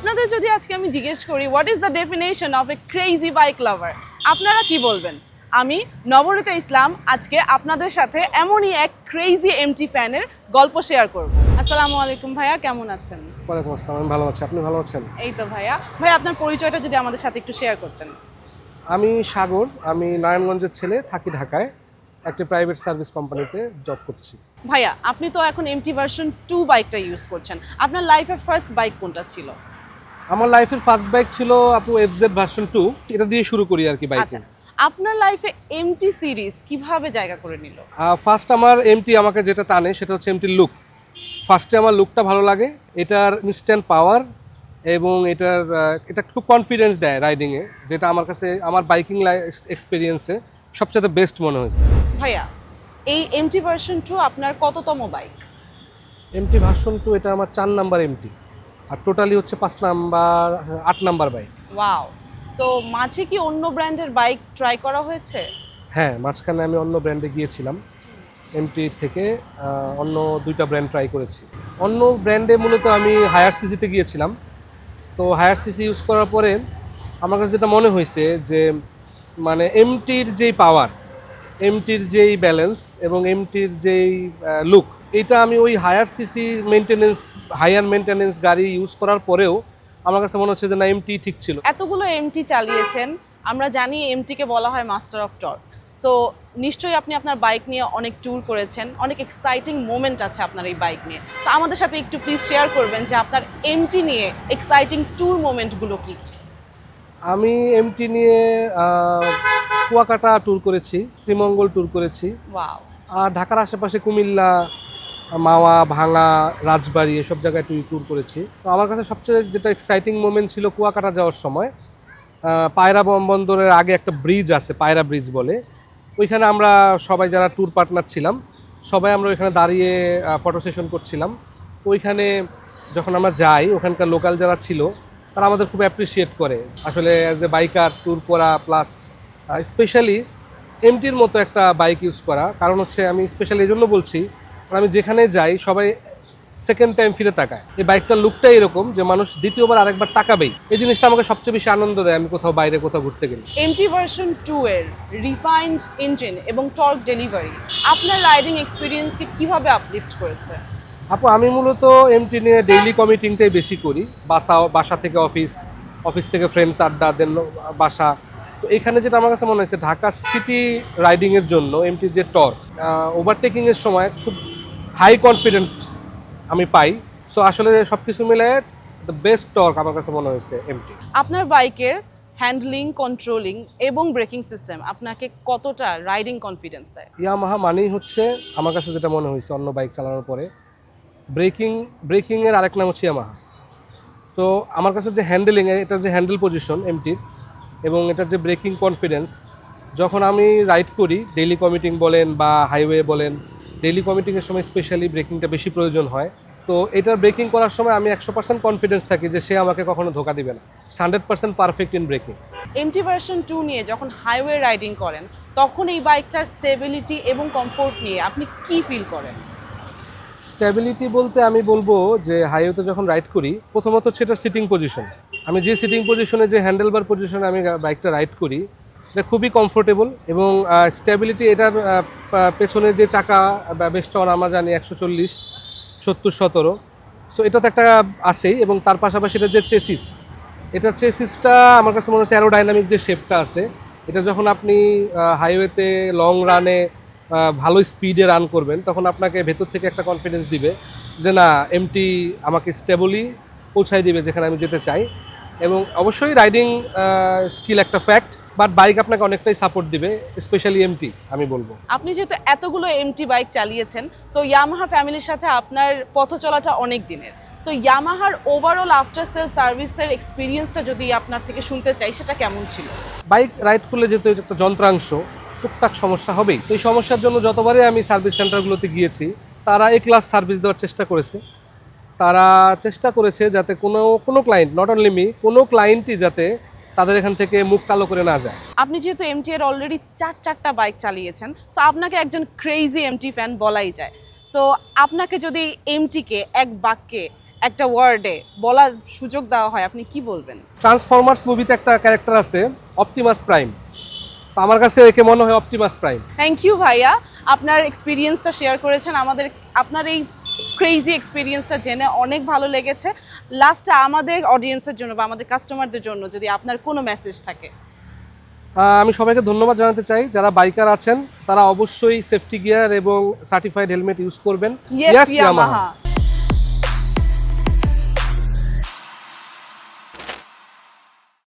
আজকে আমি জিজ্ঞেস করি what is the definition of a crazy bike lover আপনারা কি বলবেন? আমি নবনীতা ইসলাম আজকে আপনাদের সাথে এমনই এক ক্রেজি এমটি ফ্যানের গল্প শেয়ার করব। আসসালামু আলাইকুম ভাইয়া কেমন আছেন? ওয়ালাইকুম আসসালাম আমি ভালো আছি। আপনি ভালো আছেন? এই তো ভাইয়া। ভাইয়া আপনার পরিচয়টা যদি আমাদের সাথে একটু শেয়ার করতেন। আমি সাগর আমি নারায়ণগঞ্জের ছেলে থাকি ঢাকায়। একটি প্রাইভেট সার্ভিস কোম্পানিতে জব করছি। ভাইয়া আপনি তো এখন এমটি ভার্সন টু বাইকটা ইউজ করছেন। আপনার লাইফের ফার্স্ট বাইক কোনটা ছিল? আমার লাইফের ফার্স্ট বাইক ছিল আপু এফজেড ভার্সন টু এটা দিয়ে শুরু করি আর কি বাইক। আচ্ছা আপনার লাইফে এমটি সিরিজ কীভাবে জায়গা করে নিল? ফার্স্ট আমার এমটি আমাকে যেটা টানে সেটা হচ্ছে এমটির লুক ফার্স্টে আমার লুকটা ভালো লাগে এটার ইনস্ট্যান্ট পাওয়ার এবং এটার এটা খুব কনফিডেন্স দেয় রাইডিংয়ে যেটা আমার কাছে আমার বাইকিং এক্সপিরিয়েন্সে সবচেয়ে বেস্ট মনে হয়েছে। ভাইয়া এই এমটি ভার্সন টু আপনার কততম বাইক এমটি ভার্সন টু এটা আমার চার নাম্বার এমটি আর টোটালি হচ্ছে পাঁচ নাম্বার আট নাম্বার বাইক ওয়াও সো মাঝে কি অন্য ব্র্যান্ডের বাইক ট্রাই করা হয়েছে? হ্যাঁ মাঝখানে আমি অন্য ব্র্যান্ডে গিয়েছিলাম এমটি থেকে অন্য দুইটা ব্র্যান্ড ট্রাই করেছি। অন্য ব্র্যান্ডে মূলত আমি হায়ার সিসিতে গিয়েছিলাম। তো হায়ার সিসি ইউজ করার পরে আমার কাছে যেটা মনে হয়েছে যে মানে এমটির যেই পাওয়ার এমটির যেই ব্যালেন্স এবং এমটির যেই লুক এটা আমি ওই higher CC maintenance higher maintenance গাড়ি ইউজ করার পরেও আমার কাছে মনে হচ্ছে যে না এমটি ঠিক ছিল। এতগুলো এমটি চালিয়েছেন আমরা জানি এমটিকে বলা হয় মাস্টার অফ টর্ক সো নিশ্চয়ই আপনি আপনার বাইক নিয়ে অনেক ট্যুর করেছেন অনেক এক্সাইটিং মোমেন্ট আছে আপনার এই বাইক নিয়ে। সো আমাদের সাথে একটু প্লিজ শেয়ার করবেন যে আপনার এমটি নিয়ে এক্সাইটিং ট্যুর মোমেন্টগুলো কি কি? আমি এমটি নিয়ে কুয়াকাটা ট্যুর করেছি শ্রীমঙ্গল ট্যুর করেছি। আর ঢাকার আশেপাশে কুমিল্লা মাওয়া ভাঙা রাজবাড়ি এসব জায়গায় ট্যুর ট্যুর করেছি। তো আমার কাছে সবচেয়ে যেটা এক্সাইটিং মোমেন্ট ছিল কুয়াকাটা যাওয়ার সময় পায়রা বন্দরের আগে একটা ব্রিজ আছে পায়রা ব্রিজ বলে। ওইখানে আমরা সবাই যারা ট্যুর পার্টনার ছিলাম সবাই আমরা ওইখানে দাঁড়িয়ে ফটো সেশন করছিলাম। ওইখানে যখন আমরা যাই ওখানকার লোকাল যারা ছিল তারা আমাদের খুব অ্যাপ্রিসিয়েট করে। আসলে অ্যাজ এ বাইকার ট্যুর করা প্লাস স্পেশালি এমটির মতো একটা বাইক ইউজ করা। কারণ হচ্ছে আমি স্পেশালি এই জন্য বলছি কারণ আমি যেখানে যাই সবাই সেকেন্ড টাইম ফিরে তাকায়। এই বাইকটার লুকটাই এরকম যে মানুষ দ্বিতীয়বার আরেকবার তাকাবেই। এই জিনিসটা আমাকে সবচেয়ে বেশি আনন্দ দেয় আমি কোথাও বাইরে কোথাও ঘুরতে গেলে। এমটি ভার্সন টু এর রিফাইন্ড ইঞ্জিন এবং টর্ক ডেলিভারি আপনার রাইডিং এক্সপিরিয়েন্সকে কীভাবে আপলিফট করেছে? আপু আমি মূলত এমটি নিয়ে ডেইলি কমিটিংটাই বেশি করি। বাসা বাসা থেকে অফিস অফিস থেকে ফ্রেন্ডস আড্ডা দেন বাসা। তো এখানে যেটা আমার কাছে মনে হয়েছে ঢাকা সিটি রাইডিংয়ের জন্য এমটির যে টর ওভারটেকিংয়ের সময় খুব হাই কনফিডেন্ট আমি পাই। সো আসলে সব কিছু মিলে দ্য বেস্ট টর্ক আমার কাছে মনে হয়েছে এমটি আপনার বাইকের হ্যান্ডলিং কন্ট্রোলিং এবং ব্রেকিং সিস্টেম আপনাকে কতটা রাইডিং কনফিডেন্স দেয়? ইয়ামাহা মানেই হচ্ছে আমার কাছে যেটা মনে হয়েছে অন্য বাইক চালানোর পরে ব্রেকিং ব্রেকিংয়ের আরেক নাম হচ্ছে ইয়ামাহা তো আমার কাছে যে হ্যান্ডেলিং এটার যে হ্যান্ডেল পজিশন এমটির এবং এটার যে ব্রেকিং কনফিডেন্স যখন আমি রাইড করি ডেইলি কমিটিং বলেন বা হাইওয়ে বলেন ডেইলি কমিটিংয়ের সময় স্পেশালি ব্রেকিংটা বেশি প্রয়োজন হয়। তো এটার ব্রেকিং করার সময় আমি একশো পার্সেন্ট কনফিডেন্স থাকি যে সে আমাকে কখনো ধোকা দিবে না। Hundred percent perfect in braking MT version two নিয়ে যখন হাইওয়ে রাইডিং করেন তখন এই বাইকটার স্টেবিলিটি এবং কমফোর্ট নিয়ে আপনি কি ফিল করেন? স্টেবিলিটি বলতে আমি বলব যে হাইওয়েতে যখন রাইড করি প্রথমত সেটা সিটিং পজিশন আমি যে সিটিং পজিশনে যে হ্যান্ডেলবার পজিশনে আমি বাইকটা রাইড করি, এটা খুবই কমফোর্টেবল এবং স্ট্যাবিলিটি এটার পেছনে যে চাকা বেশ চড় আমরা জানি একশো চল্লিশ, সত্তর, সতেরো। সো এটা তো একটা আছেই এবং তার পাশাপাশি এটা যে চেসিস এটার চেসিসটা আমার কাছে মনে হচ্ছে অ্যারোডাইনামিক যে শেপটা আছে, এটা যখন আপনি হাইওয়েতে লং রানে ভালো স্পিডে রান করবেন, তখন আপনাকে ভেতর থেকে একটা কনফিডেন্স দিবে যে না এমটি আমাকে স্টেবলি পৌঁছায় দিবে যেখানে আমি যেতে চাই। এবং অবশ্যই রাইডিং স্কিল একটা ফ্যাক্ট বাট বাইক আপনাকে অনেকটাই সাপোর্ট দিবে স্পেশালি এমটি আমি বলব। আপনি যেহেতু এতগুলো এমটি বাইক চালিয়েছেন সো ইয়ামাহা ফ্যামিলির সাথে আপনার পথ চলাটা অনেক দিনের। সো ইয়ামাহার ওভারঅল আফটার সেল সার্ভিসের এক্সপিরিয়েন্সটা যদি আপনার থেকে শুনতে চাই সেটা কেমন ছিল? বাইক রাইড করলে যেহেতু একটা যন্ত্রাংশ টুকটাক সমস্যা হবেই। তো এই সমস্যার জন্য যতবারই আমি সার্ভিস সেন্টারগুলোতে গিয়েছি তারা এ ক্লাস সার্ভিস দেওয়ার চেষ্টা করেছে। তারা চেষ্টা করেছে যাতে কোনো কোনো ক্লায়েন্ট নট অনলি মি কোনো ক্লায়েন্টই যাতে তাদের এখান থেকে মুখ কালো করে না যায়। আপনি যেহেতু এমটি এর অলরেডি চার চারটা বাইক চালিয়েছেন সো আপনাকে একজন ক্রেজি এমটি ফ্যান বলাই যায়। সো আপনাকে যদি এমটিকে এক বাক্যে একটা ওয়ার্ডে বলার সুযোগ দেওয়া হয় আপনি কি বলবেন? ট্রান্সফরমার্স মুভিতে একটা ক্যারেক্টার আছে অপটিমাস প্রাইম তো আমার কাছে একে মনে হয় অপটিমাস প্রাইম থ্যাংক ইউ ভাইয়া। আপনার এক্সপিরিয়েন্সটা শেয়ার করেছেন আমাদের আপনার এই ক্রেজি এক্সপিরিয়েন্সটা জেনে অনেক ভালো লেগেছে। লাস্টে আমাদের অডিয়েন্সের জন্য বা আমাদের কাস্টমারদের জন্য যদি আপনার কোনো মেসেজ থাকে। আমি সবাইকে ধন্যবাদ জানাতে চাই। যারা বাইকার আছেন তারা অবশ্যই সেফটি গিয়ার এবং সার্টিফাইড হেলমেট ইউজ করবেন. ইয়ামাহা